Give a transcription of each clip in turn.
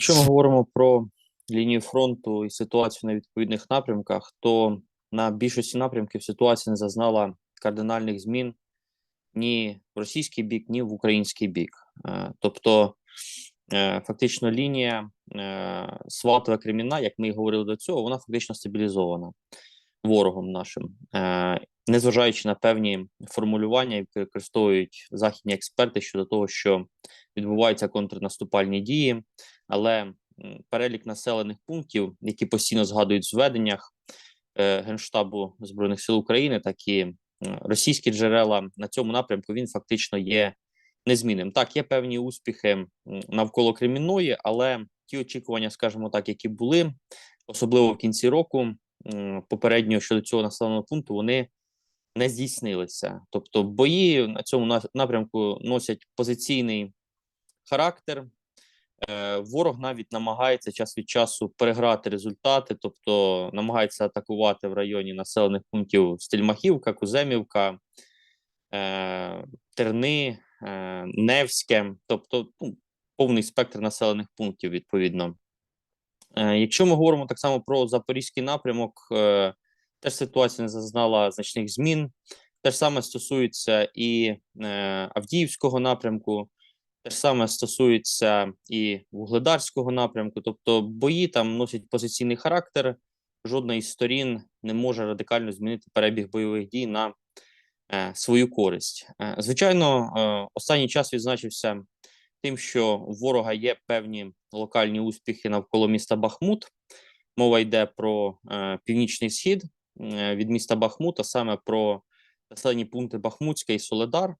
Якщо ми говоримо про лінію фронту і ситуацію на відповідних напрямках, то на більшості напрямків ситуація не зазнала кардинальних змін ні в російський бік, ні в український бік. Е, Тобто, е, фактично, лінія е, Сватове Кремінна, як ми і говорили до цього, вона фактично стабілізована ворогом нашим, незважаючи на певні формулювання, які використовують західні експерти щодо того, що відбуваються контрнаступальні дії, але перелік населених пунктів, які постійно згадують в зведеннях е, Генштабу Збройних сил України, так і російські джерела на цьому напрямку він фактично є незмінним. Так, є певні успіхи навколо Кремінної, але ті очікування, скажімо так, які були, особливо в кінці року, попередньо щодо цього населеного пункту, вони не здійснилися. Тобто, бої на цьому на- напрямку носять позиційний характер. Е, Ворог навіть намагається час від часу переграти результати, тобто намагається атакувати в районі населених пунктів Стельмахівка, Куземівка, е, Терни, е, Невське, тобто ну, повний спектр населених пунктів відповідно. Якщо ми говоримо так само про запорізький напрямок, теж ситуація не зазнала значних змін. Те ж саме стосується і Авдіївського напрямку, те ж саме стосується і Вугледарського напрямку. Тобто бої там носять позиційний характер. Жодна із сторін не може радикально змінити перебіг бойових дій на е, свою користь. Е, звичайно, е, останній час відзначився тим, що у ворога є певні локальні успіхи навколо міста Бахмут. Мова йде про е, північний схід е, від міста Бахмут, а саме про населені пункти Бахмутська і Соледар.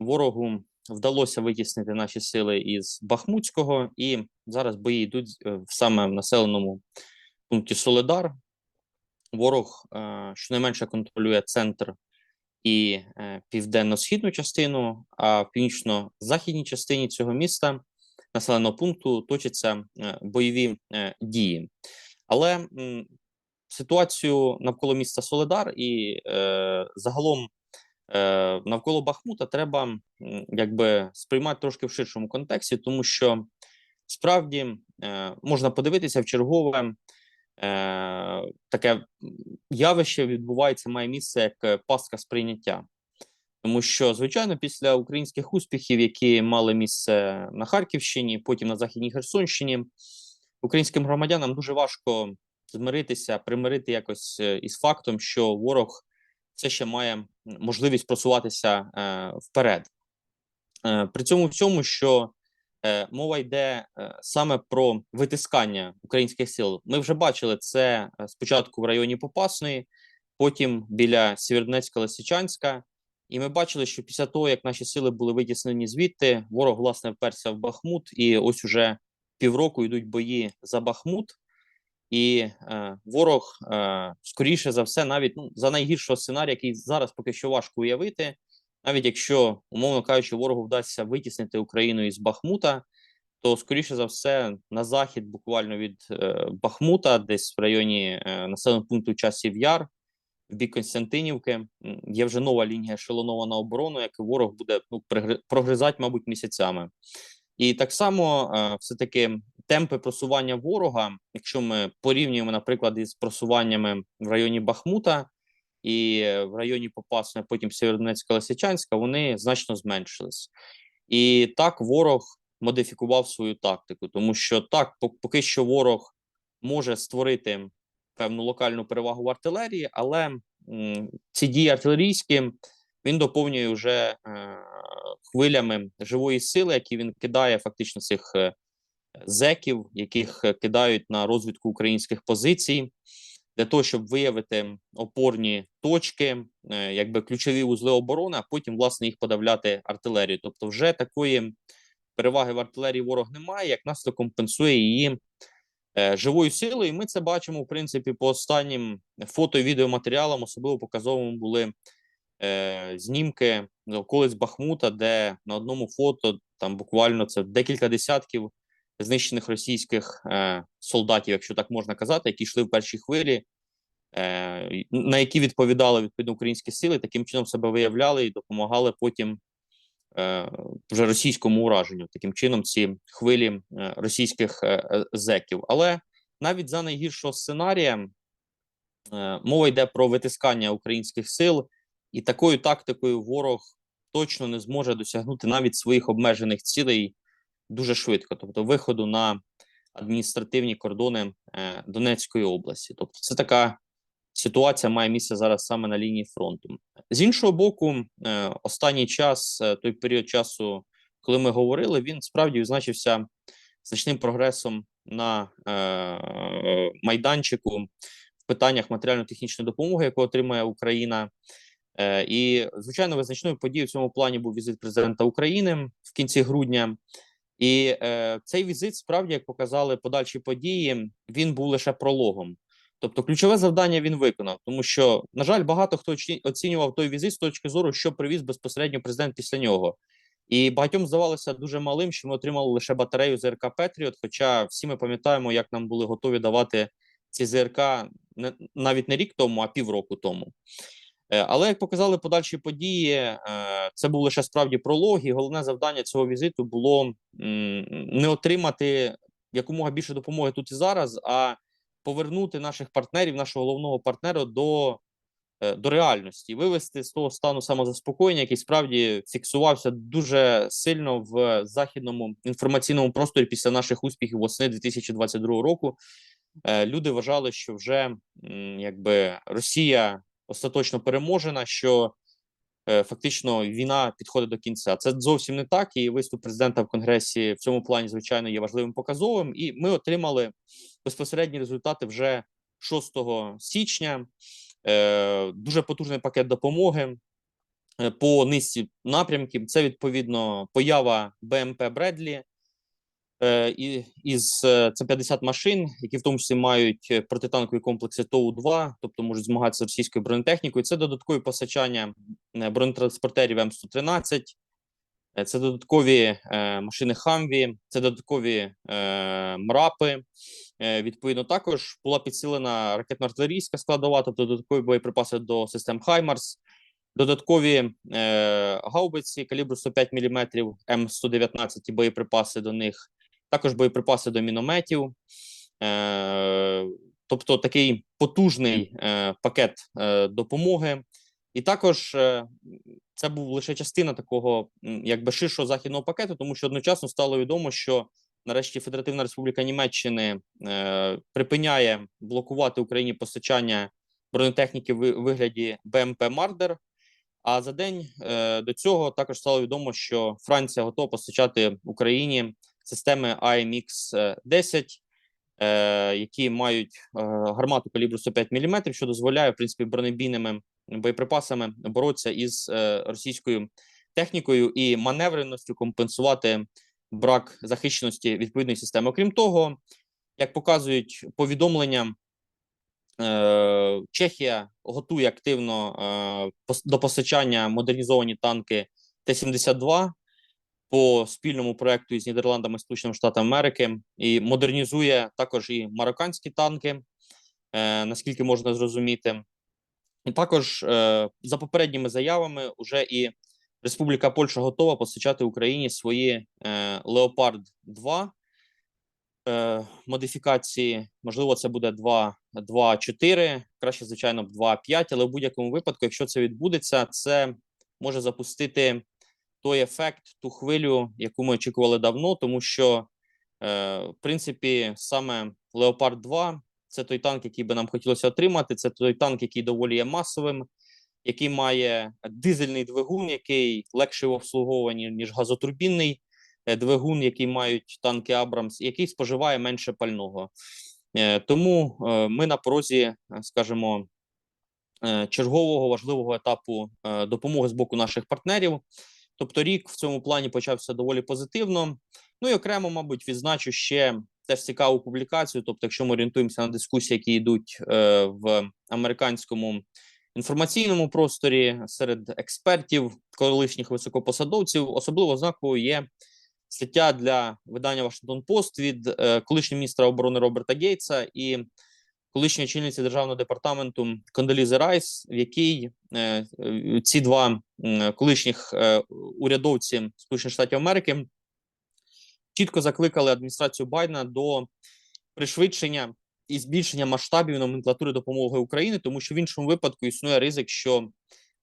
Ворогу вдалося витіснити наші сили із Бахмутського, і зараз бої йдуть е, в саме в населеному пункті Соледар. Ворог е, щонайменше контролює центр і е, південно-східну частину, а в північно-західній частині цього міста населеного пункту точаться бойові дії. Але ситуацію навколо міста Соледар і е, загалом е, навколо Бахмута треба якби сприймати трошки в ширшому контексті, тому що справді е, можна подивитися в чергове е, таке явище відбувається, має місце як пастка сприйняття. Тому що, звичайно, після українських успіхів, які мали місце на Харківщині, потім на Західній Херсонщині, українським громадянам дуже важко змиритися, примирити якось із фактом, що ворог все ще має можливість просуватися е, вперед. Е, при цьому всьому, що е, мова йде саме про витискання українських сил. Ми вже бачили це спочатку в районі Попасної, потім біля Сєвєродонецька Лисичанська. І ми бачили, що після того, як наші сили були витіснені звідти, ворог власне вперся в Бахмут, і ось уже півроку йдуть бої за Бахмут. І е, ворог, е, скоріше за все, навіть ну, за найгіршого сценарія, який зараз поки що важко уявити, навіть якщо, умовно кажучи, ворогу вдасться витіснити Україну із Бахмута, то скоріше за все на захід, буквально від е, Бахмута, десь в районі е, населеного пункту Часів Яр, в бік Константинівки, є вже нова лінія ешелонована оборону, яку ворог буде ну, прогризати, мабуть, місяцями. І так само е, все-таки темпи просування ворога, якщо ми порівнюємо, наприклад, із просуваннями в районі Бахмута і в районі Попасної, потім Сєвєродонецька Лисичанська, вони значно зменшились. І так ворог модифікував свою тактику, тому що так, поки що ворог може створити певну локальну перевагу в артилерії, але ці дії артилерійські він доповнює вже е, хвилями живої сили, які він кидає фактично цих е, зеків, яких е, кидають на розвідку українських позицій, для того, щоб виявити опорні точки, е, якби ключові вузли оборони, а потім власне їх подавляти артилерією. Тобто, вже такої переваги в артилерії ворог немає, як наслідок компенсує її е, живою силою. І ми це бачимо, в принципі, по останнім фото і відеоматеріалам, особливо показовими були е, знімки околиць Бахмута, де на одному фото там буквально це декілька десятків знищених російських е, солдатів, якщо так можна казати, які йшли в першій хвилі, е, на які відповідали відповідно українські сили, таким чином себе виявляли і допомагали потім е, вже російському ураженню. Таким чином, ці хвилі е, російських е, е, зеків. Але навіть за найгіршого сценарія е, мова йде про витискання українських сил, і такою тактикою ворог точно не зможе досягнути навіть своїх обмежених цілей дуже швидко, тобто виходу на адміністративні кордони е, Донецької області. Тобто, це така ситуація має місце зараз саме на лінії фронту. З іншого боку, е, останній час, е, той період часу, коли ми говорили, він справді відзначився значним прогресом на майданчику в питаннях матеріально-технічної допомоги, яку отримує Україна. І, звичайно, визначною подією в цьому плані був візит президента України в кінці грудня. І е, цей візит, справді, як показали подальші події, він був лише прологом. Тобто, ключове завдання він виконав, тому що, на жаль, багато хто оцінював той візит з точки зору, що привіз безпосередньо президент після нього. І багатьом здавалося дуже малим, що ми отримали лише батарею ЗРК Петріот. Хоча всі ми пам'ятаємо, як нам були готові давати ці ЗРК навіть не рік тому, а півроку тому. Е, Але як показали подальші події, е, це був лише справді пролог, і головне завдання цього візиту було не отримати якомога більше допомоги тут і зараз, а повернути наших партнерів, нашого головного партнера до, е, до реальності, вивести з того стану самозаспокоєння, який справді фіксувався дуже сильно в західному інформаційному просторі після наших успіхів восени 2022 року. Люди вважали, що вже якби Росія остаточно переможена, що е, фактично війна підходить до кінця. Це зовсім не так. І виступ президента в конгресі в цьому плані, звичайно, є важливим показовим. І ми отримали безпосередні результати вже 6 січня. Е, Дуже потужний пакет допомоги е, по низці напрямків. Це відповідно поява БМП Бредлі. Е, із е, це 50 машин, які в тому числі мають е, протитанкові комплекси ТОУ-2, тобто можуть змагатися з російською бронетехнікою. Це додаткові постачання е, бронетранспортерів М113, е, це додаткові е, машини Хамві, це додаткові е, МРАПи. Е, відповідно, також була підсилена ракетно-артилерійська складова, тобто додаткові боєприпаси до систем Хаймарс. Додаткові е, гаубиці калібру 105 мм М119 і боєприпаси до них, також боєприпаси до мінометів. Е, тобто такий потужний е, пакет е, допомоги. І також е, це був лише частина такого якби ширшого західного пакету, тому що одночасно стало відомо, що нарешті Федеративна Республіка Німеччини е, припиняє блокувати Україні постачання бронетехніки в вигляді БМП Мардер. А за день е, до цього також стало відомо, що Франція готова постачати Україні системи AMX-10, е, які мають е, гармату калібру 105 мм, що дозволяє в принципі бронебійними боєприпасами боротися із е, російською технікою і маневреністю компенсувати брак захищеності відповідної системи. Окрім того, як показують повідомлення. Е, Чехія готує активно е, до постачання модернізовані танки Т-72 по спільному проекту із Нідерландами Сполученими Штатами Америки і модернізує також і марокканські танки, е, наскільки можна зрозуміти. І також е, за попередніми заявами вже і Республіка Польща готова постачати Україні свої е, Леопард 2 е, модифікації. Можливо, це буде 2 2.4, краще, звичайно, б 2.5, але в будь-якому випадку, якщо це відбудеться, це може запустити той ефект, ту хвилю, яку ми очікували давно, тому що, е, в принципі, саме Леопард 2 це той танк, який би нам хотілося отримати. Це той танк, який доволі є масовим, який має дизельний двигун, який легший в обслуговуванні, ніж газотурбінний е, двигун, який мають танки Абрамс, який споживає менше пального. Е, Тому е, ми на порозі, е, скажімо, е, чергового важливого етапу допомоги з боку наших партнерів. Тобто, рік в цьому плані почався доволі позитивно. Ну і окремо, мабуть, відзначу ще теж цікаву публікацію. Тобто, якщо ми орієнтуємося на дискусії, які йдуть е, в американському інформаційному просторі серед експертів, колишніх високопосадовців, особливо знаковою є стаття для видання Вашингтон Пост від е, колишнього міністра оборони Роберта Гейтса і колишньої очільниці державного департаменту Кондолізи Райс, в якій ці два колишніх е, урядовці Сполучених Штатів Америки чітко закликали адміністрацію Байдена до пришвидшення і збільшення масштабів номенклатури допомоги Україні, тому що в іншому випадку існує ризик, що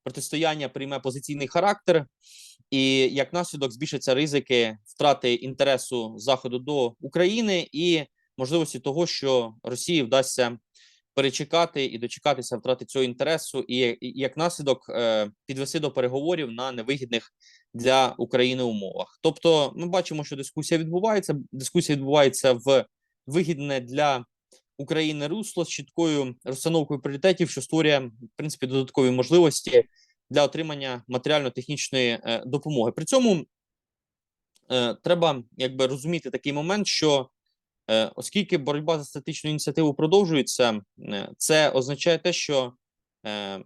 протистояння прийме позиційний характер, і як наслідок збільшаться ризики втрати інтересу заходу до України і можливості того, що Росії вдасться перечекати і дочекатися втрати цього інтересу, і, як наслідок е, підвести до переговорів на невигідних для України умовах. Тобто, ми бачимо, що дискусія відбувається. Дискусія відбувається в вигідне для України русло з чіткою розстановкою пріоритетів, що створює в принципі додаткові можливості для отримання матеріально-технічної е, допомоги. При цьому е, треба якби розуміти такий момент, що оскільки боротьба за статичну ініціативу продовжується, е, це означає те, що е,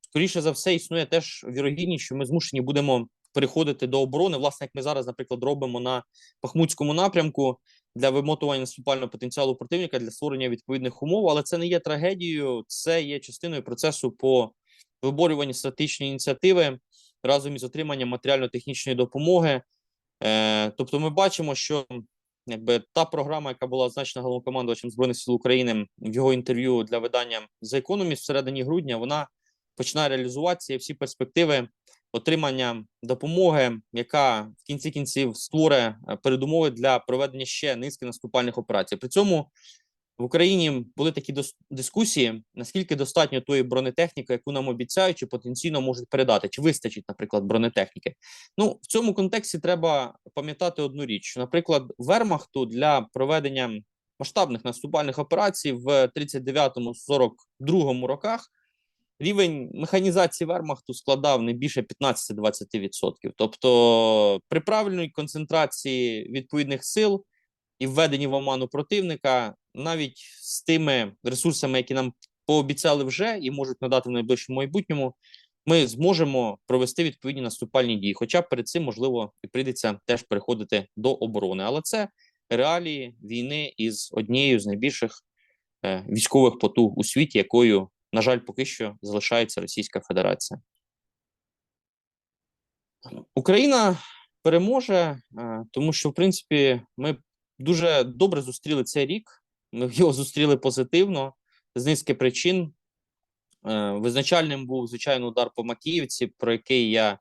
скоріше за все існує теж вірогідність, що ми змушені будемо переходити до оборони, власне, як ми зараз, наприклад, робимо на Бахмутському напрямку для вимотування наступального потенціалу противника для створення відповідних умов, але це не є трагедією, це є частиною процесу по виборюванні стратегічної ініціативи разом із отриманням матеріально-технічної допомоги. Е, тобто, ми бачимо, що якби та програма, яка була означена головнокомандувачем збройних сил України в його інтерв'ю для видання The Economist середині грудня, вона починає реалізуватися і всі перспективи отримання допомоги, яка в кінці кінців створить е, передумови для проведення ще низки наступальних операцій. При цьому в Україні були такі дискусії, наскільки достатньо тої бронетехніки, яку нам обіцяють, чи потенційно можуть передати, чи вистачить, наприклад, бронетехніки. Ну в цьому контексті треба пам'ятати одну річ: що, наприклад, Вермахту для проведення масштабних наступальних операцій в 39-42 роках рівень механізації Вермахту складав не більше 15-20%. Тобто, при правильній концентрації відповідних сил і введенні в оману противника, навіть з тими ресурсами, які нам пообіцяли вже і можуть надати в найближчому майбутньому, ми зможемо провести відповідні наступальні дії. Хоча перед цим можливо і прийдеться теж переходити до оборони, але це реалії війни із однією з найбільших е, військових потуг у світі, якою на жаль, поки що залишається Російська Федерація. Україна переможе, е, тому що, в принципі, ми дуже добре зустріли цей рік. Його зустріли позитивно з низки причин. Е, Визначальним був, звичайно, удар по Макіївці, про який я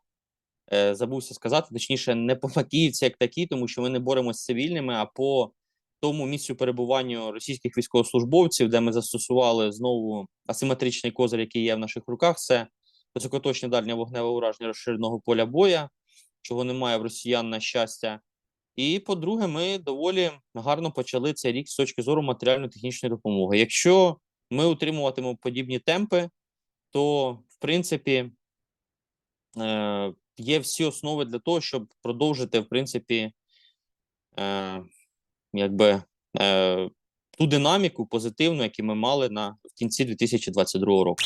е, забувся сказати, точніше, не по Макіївці, як такій, тому що ми не боремося з цивільними, а по тому місцю перебування російських військовослужбовців, де ми застосували знову асиметричний козир, який є в наших руках, це високоточне дальнє вогневе ураження розширеного поля боя, чого немає в росіян на щастя. І по-друге, ми доволі гарно почали цей рік з точки зору матеріально-технічної допомоги. Якщо ми утримуватимемо подібні темпи, то в принципі е, є всі основи для того, щоб продовжити, в принципі, е, якби е, ту динаміку позитивну, яку ми мали на в кінці 2022 року.